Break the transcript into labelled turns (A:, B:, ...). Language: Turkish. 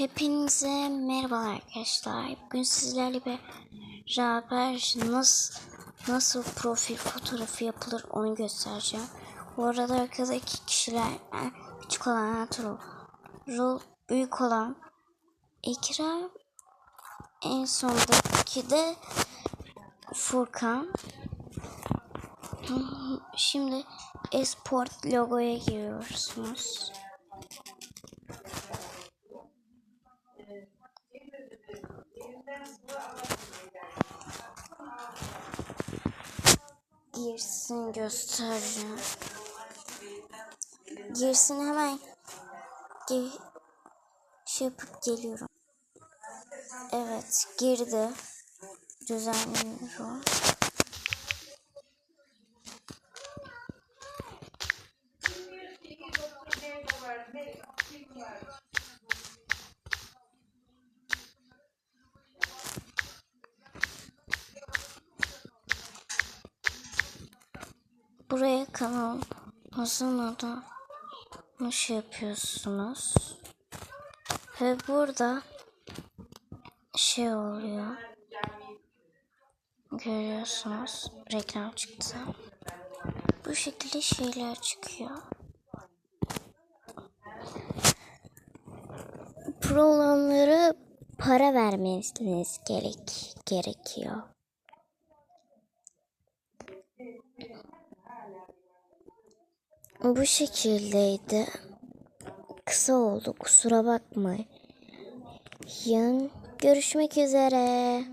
A: Hepinize merhaba arkadaşlar. Bugün sizlerle beraber nasıl nasıl profil fotoğrafı yapılır onu göstereceğim. Bu arada arkada iki kişiler küçük olan Ertuğrul, Rol büyük olan İkra, en sondaki de Furkan. Şimdi Esport logoya giriyorsunuz. Girsin göstereceğim. Girsin hemen ge şey yapıp geliyorum. Evet girdi. Düzenliyorum. Buraya kanalımızın adını şey yapıyorsunuz. Ve burada şey oluyor. Görüyorsunuz. Reklam çıktı. Bu şekilde şeyler çıkıyor. Pro olanlara para vermeniz gerek gerekiyor. Bu şekildeydi. Kısa oldu kusura bakmayın. Görüşmek üzere.